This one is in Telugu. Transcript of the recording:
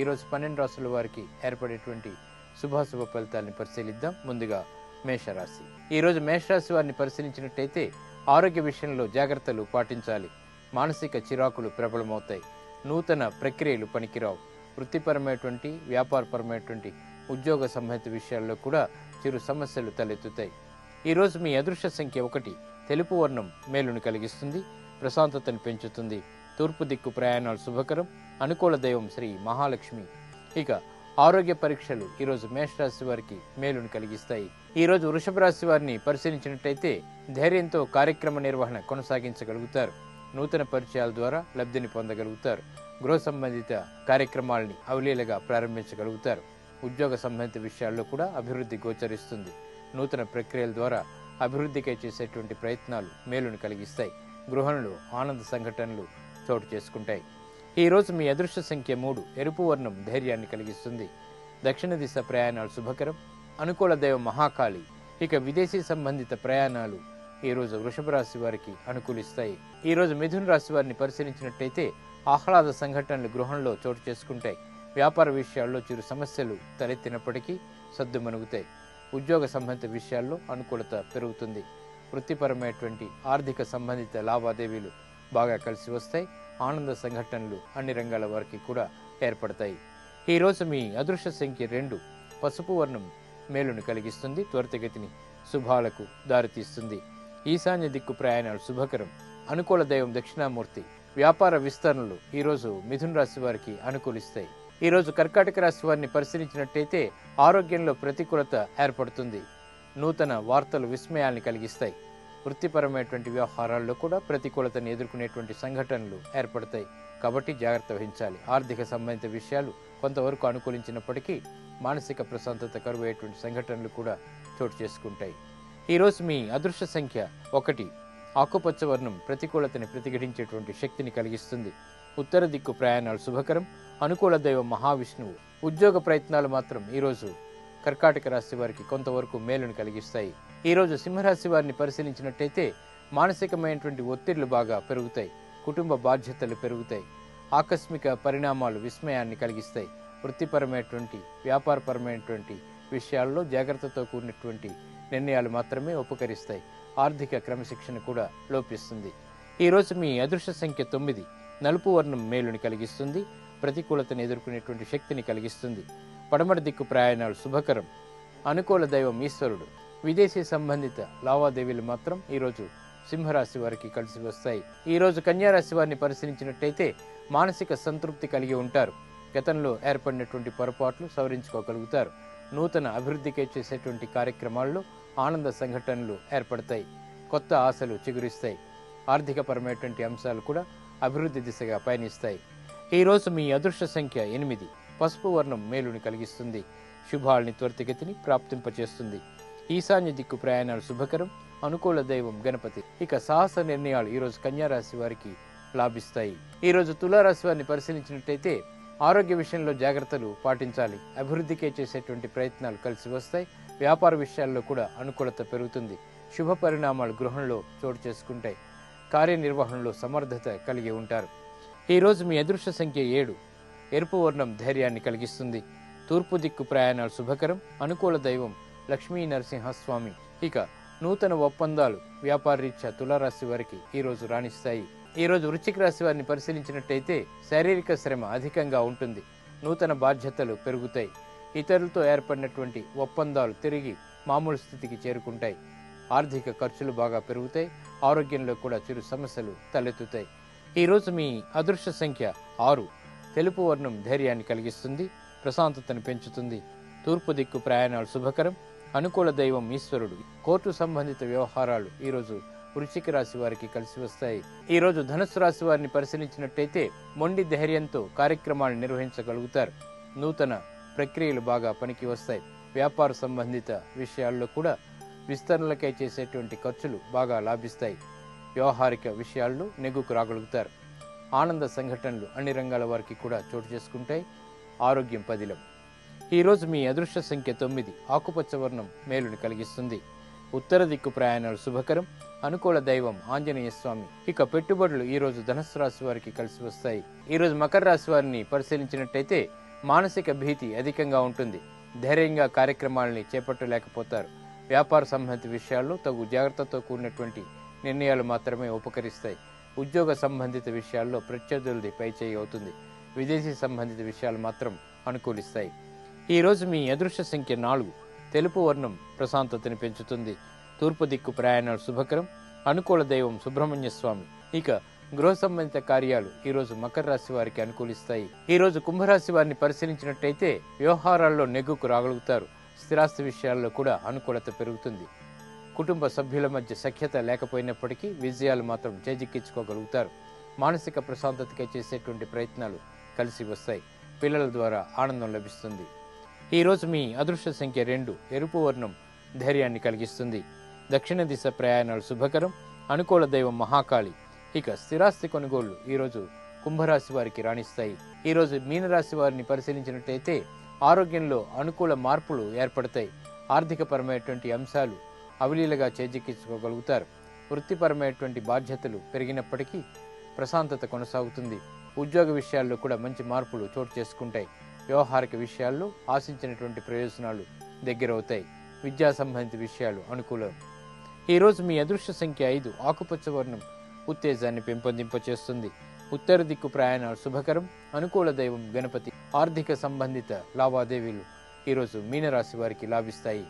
ఈరోజు పన్నెండు రాసుల వారికి ఏర్పడేటువంటి శుభాశుభ ఫలితాలను పరిశీలిద్దాం. ముందుగా మేషరాశి. ఈరోజు మేషరాశి వారిని పరిశీలించినట్టయితే ఆరోగ్య విషయంలో జాగ్రత్తలు పాటించాలి. మానసిక చిరాకులు ప్రబలమవుతాయి. నూతన ప్రక్రియలు పనికిరావు. వృత్తిపరమైనటువంటి వ్యాపారపరమైనటువంటి ఉద్యోగ సంబంధిత విషయాల్లో కూడా చిరు సమస్యలు తలెత్తుతాయి. ఈరోజు మీ అదృశ్య సంఖ్య ఒకటి. తెలుపు వర్ణం మేలును కలిగిస్తుంది. ప్రశాంతతను పెంచుతుంది. తూర్పు దిక్కు ప్రయాణాలు శుభకరం. అనుకూల దైవం శ్రీ మహాలక్ష్మి. ఇక ఆరోగ్య పరీక్షలు ఈరోజు మేషరాశి వారికి మేలును కలిగిస్తాయి. ఈరోజు వృషభ రాశి వారిని పరిశీలించినట్టయితే ధైర్యంతో కార్యక్రమ నిర్వహణ కొనసాగించగలుగుతారు. నూతన పరిచయాల ద్వారా లబ్ధిని పొందగలుగుతారు. గృహ సంబంధిత కార్యక్రమాలని అవలీలగా ప్రారంభించగలుగుతారు. ఉద్యోగ సంబంధిత విషయాల్లో కూడా అభివృద్ధి గోచరిస్తుంది. నూతన ప్రక్రియల ద్వారా అభివృద్ధికై చేసేటువంటి ప్రయత్నాలు మేలును కలిగిస్తాయి. గృహంలో ఆనంద సంఘటనలు చోటు చేసుకుంటాయి. ఈ రోజు మీ అదృష్ట సంఖ్య మూడు. ఎరుపు వర్ణం ధైర్యాన్ని కలిగిస్తుంది. దక్షిణ దిశ ప్రయాణాలు శుభకరం. అనుకూల దైవం మహాకాళి. ఇక విదేశీ సంబంధిత ప్రయాణాలు ఈరోజు వృషభ రాశి వారికి అనుకూలిస్తాయి. ఈరోజు మిథున రాశి వారిని పరిశీలించినట్టయితే ఆహ్లాద సంఘటనలు గృహంలో చోటు చేసుకుంటాయి. వ్యాపార విషయాల్లో చిరు సమస్యలు తలెత్తినప్పటికీ సద్దు మనుగుతాయి. ఉద్యోగ సంబంధిత విషయాల్లో అనుకూలత పెరుగుతుంది. వృత్తిపరమైనటువంటి ఆర్థిక సంబంధిత లావాదేవీలు బాగా కలిసి వస్తాయి. ఆనంద సంఘటనలు అన్ని రంగాల వారికి కూడా ఏర్పడతాయి. ఈ రోజు మీ అదృశ్య సంఖ్య రెండు పసుపు వర్ణం మేలును కలిగిస్తుంది. త్వరితగతిని శుభాలకు దారితీస్తుంది. ఈశాన్య దిక్కు ప్రయాణాలు శుభకరం. అనుకూల దైవం దక్షిణామూర్తి. వ్యాపార విస్తరణలు ఈరోజు మిథున రాశి వారికి అనుకూలిస్తాయి. ఈరోజు కర్కాటక రాశి వారిని పరిశీలించినట్టయితే ఆరోగ్యంలో ప్రతికూలత ఏర్పడుతుంది. నూతన వార్తలు విస్మయాన్ని కలిగిస్తాయి. వృత్తిపరమైనటువంటి వ్యవహారాల్లో కూడా ప్రతికూలతను ఎదుర్కొనేటువంటి సంఘటనలు ఏర్పడతాయి. కాబట్టి జాగ్రత్త వహించాలి. ఆర్థిక సంబంధిత విషయాలు కొంతవరకు అనుకూలించినప్పటికీ మానసిక ప్రశాంతత కరువయ్యేటువంటి సంఘటనలు కూడా చోటు చేసుకుంటాయి. ఈరోజు మీ అదృశ్య సంఖ్య ఒకటి. ఆకుపచ్చ వర్ణం ప్రతికూలతని ప్రతిఘటించేటువంటి శక్తిని కలిగిస్తుంది. ఉత్తర దిక్కు ప్రయాణాలు శుభకరం. అనుకూల దైవం మహావిష్ణువు. ఉద్యోగ ప్రయత్నాలు మాత్రం ఈరోజు కర్కాటక రాశి వారికి కొంతవరకు మేలును కలిగిస్తాయి. ఈరోజు సింహరాశి వారిని పరిశీలించినట్టయితే మానసికమైనటువంటి ఒత్తిళ్ళు బాగా పెరుగుతాయి కుటుంబ బాధ్యతలు పెరుగుతాయి ఆకస్మిక పరిణామాలు విస్మయాన్ని కలిగిస్తాయి. వృత్తిపరమైనటువంటి వ్యాపారపరమైనటువంటి విషయాల్లో జాగ్రత్తతో కూడినటువంటి నిర్ణయాలు మాత్రమే ఉపకరిస్తాయి. ఆర్థిక క్రమశిక్షణ కూడా లోపిస్తుంది. ఈరోజు మీ అదృశ్య సంఖ్య తొమ్మిది. నలుపు వర్ణం మేలుని కలిగిస్తుంది. ప్రతికూలతను ఎదుర్కొనేటువంటి శక్తిని కలిగిస్తుంది. పడమటి దిక్కు ప్రయాణాలు శుభకరం. అనుకూల దైవం ఈశ్వరుడు. విదేశీ సంబంధిత లావాదేవీలు మాత్రం ఈరోజు సింహరాశి వారికి కలిసి వస్తాయి. ఈ రోజు కన్యారాశి వారిని పరిశీలించినట్టయితే మానసిక సంతృప్తి కలిగి ఉంటారు. గతంలో ఏర్పడినటువంటి పొరపాట్లు సవరించుకోగలుగుతారు. నూతన అభివృద్ధికి చేసేటువంటి కార్యక్రమాల్లో ఆనంద సంఘటనలు ఏర్పడతాయి. కొత్త ఆశలు చిగురిస్తాయి. ఆర్థికపరమైనటువంటి అంశాలు కూడా అభివృద్ధి దిశగా పయనిస్తాయి. ఈ రోజు మీ అదృష్ట సంఖ్య ఎనిమిది. పసుపు వర్ణం మేలుని కలిగిస్తుంది. శుభాల్ని త్వరితగతిని ప్రాప్తింపచేస్తుంది. ఈశాన్య దిక్కు ప్రయాణాలు శుభకరం. అనుకూల దైవం గణపతి. ఇక సాహస నిర్ణయాలు ఈరోజు కన్యారాశి వారికి లాభిస్తాయి. ఈరోజు తులారాశి వారిని పరిశీలించినట్టయితే ఆరోగ్య విషయంలో జాగ్రత్తలు పాటించాలి. అభివృద్ధికే చేసేటువంటి ప్రయత్నాలు కలిసి వస్తాయి. వ్యాపార విషయాల్లో కూడా అనుకూలత పెరుగుతుంది. శుభ పరిణామాలు గృహంలో చోటు చేసుకుంటాయి. కార్యనిర్వహణలో సమర్థత కలిగి ఉంటారు. ఈరోజు మీ అదృష్ట సంఖ్య ఏడు. ఎరుపు వర్ణం ధైర్యాన్ని కలిగిస్తుంది. తూర్పు దిక్కు ప్రయాణాలు శుభకరం. అనుకూల దైవం లక్ష్మీ నరసింహస్వామి. ఇక నూతన ఒప్పందాలు వ్యాపార రీత్యా తులారాశి వారికి ఈరోజు రాణిస్తాయి. ఈరోజు వృశ్చిక రాశి వారిని పరిశీలించినట్టయితే శారీరక శ్రమ అధికంగా ఉంటుంది. నూతన బాధ్యతలు పెరుగుతాయి. ఇతరులతో ఏర్పడినటువంటి ఒప్పందాలు తిరిగి మామూలు స్థితికి చేరుకుంటాయి. ఆర్థిక ఖర్చులు బాగా పెరుగుతాయి. ఆరోగ్యంలో కూడా చిరు సమస్యలు తలెత్తుతాయి. ఈరోజు మీ అదృష్ట సంఖ్య ఆరు. తెలుపు వర్ణం ధైర్యాన్ని కలిగిస్తుంది. ప్రశాంతతను పెంచుతుంది. తూర్పు దిక్కు ప్రయాణాలు శుభకరం. అనుకూల దైవం ఈశ్వరుడు. కోర్టు సంబంధిత వ్యవహారాలు ఈరోజు వృశ్చిక రాశి వారికి కలిసి వస్తాయి. ఈ రోజు ధనుసు రాశి వారిని పరిశీలించినట్టయితే మొండి ధైర్యంతో కార్యక్రమాలు నిర్వహించగలుగుతారు. నూతన ప్రక్రియలు బాగా పనికి వస్తాయి. వ్యాపార సంబంధిత విషయాల్లో కూడా విస్తరణలకై చేసేటువంటి ఖర్చులు బాగా లాభిస్తాయి. వ్యవహారిక విషయాల్లో నెగ్గుకు రాగలుగుతారు. ఆనంద సంఘటనలు అన్ని రంగాల వారికి కూడా చోటు చేసుకుంటాయి. ఆరోగ్యం పదిలం. ఈరోజు మీ అదృష్ట సంఖ్య తొమ్మిది. ఆకుపచ్చ వర్ణం మేలుని కలిగిస్తుంది. ఉత్తర దిక్కు ప్రయాణాలు శుభకరం. అనుకూల దైవం ఆంజనేయ స్వామి. ఇక పెట్టుబడులు ఈరోజు రోజు ధనుసు రాశి వారికి కలిసి వస్తాయి. ఈ రోజు మకర రాశి వారిని పరిశీలించినట్టయితే మానసిక భీతి అధికంగా ఉంటుంది. ధైర్యంగా కార్యక్రమాలని చేపట్టలేకపోతారు. వ్యాపార సంబంధిత విషయాల్లో తగు జాగ్రత్తతో కూడినటువంటి నిర్ణయాలు మాత్రమే ఉపకరిస్తాయి. ఉద్యోగ సంబంధిత విషయాల్లో ప్రత్యర్థులది పైచేయి అవుతుంది. విదేశీ సంబంధిత విషయాలు మాత్రం అనుకూలిస్తాయి. ఈరోజు మీ అదృశ్య సంఖ్య నాలుగు. తెలుపు వర్ణం ప్రశాంతతని పెంచుతుంది. తూర్పు దిక్కు ప్రయాణాలు శుభకరం. అనుకూల దైవం సుబ్రహ్మణ్య స్వామి. ఇక గృహ సంబంధిత కార్యాలు ఈరోజు మకర రాశి వారికి అనుకూలిస్తాయి. ఈరోజు కుంభరాశి వారిని పరిశీలించినట్టయితే వ్యవహారాల్లో నెగ్గుకు రాగలుగుతారు. స్థిరాస్తి విషయాల్లో కూడా అనుకూలత పెరుగుతుంది. కుటుంబ సభ్యుల మధ్య సఖ్యత లేకపోయినప్పటికీ విజయాలు మాత్రం చేజిక్కించుకోగలుగుతారు. మానసిక ప్రశాంతతకై చేసేటువంటి ప్రయత్నాలు కలిసి వస్తాయి. పిల్లల ద్వారా ఆనందం లభిస్తుంది. ఈరోజు మీ అదృష్ట సంఖ్య రెండు ఎరుపు వర్ణం ధైర్యాన్ని కలిగిస్తుంది. దక్షిణ దిశ ప్రయాణాలు శుభకరం అనుకూల దైవం మహాకాళి. ఇక స్థిరాస్తి కొనుగోళ్ళు ఈరోజు కుంభరాశి వారికి రాణిస్తాయి. ఈరోజు మీనరాశి వారిని పరిశీలించినట్టయితే ఆరోగ్యంలో అనుకూల మార్పులు ఏర్పడతాయి. ఆర్థికపరమైనటువంటి అంశాలు అవలీలగా చేజిక్కించుకోగలుగుతారు. వృత్తిపరమైనటువంటి బాధ్యతలు పెరిగినప్పటికీ ప్రశాంతత కొనసాగుతుంది. ఉద్యోగ విషయాల్లో కూడా మంచి మార్పులు చోటు చేసుకుంటాయి. వ్యవహారిక విషయాల్లో ఆశించినటువంటి ప్రయోజనాలు దగ్గరవుతాయి. విద్యా సంబంధిత విషయాలు అనుకూలం. ఈరోజు మీ అదృష్ట సంఖ్య ఐదు ఆకుపచ్చ వర్ణం ఉత్తేజాన్ని పెంపొందింపచేస్తుంది. ఉత్తర దిక్కు ప్రయాణాలు శుభకరం అనుకూల దైవం గణపతి ఆర్థిక సంబంధిత లావాదేవీలు ఈరోజు మీనరాశి వారికి లాభిస్తాయి.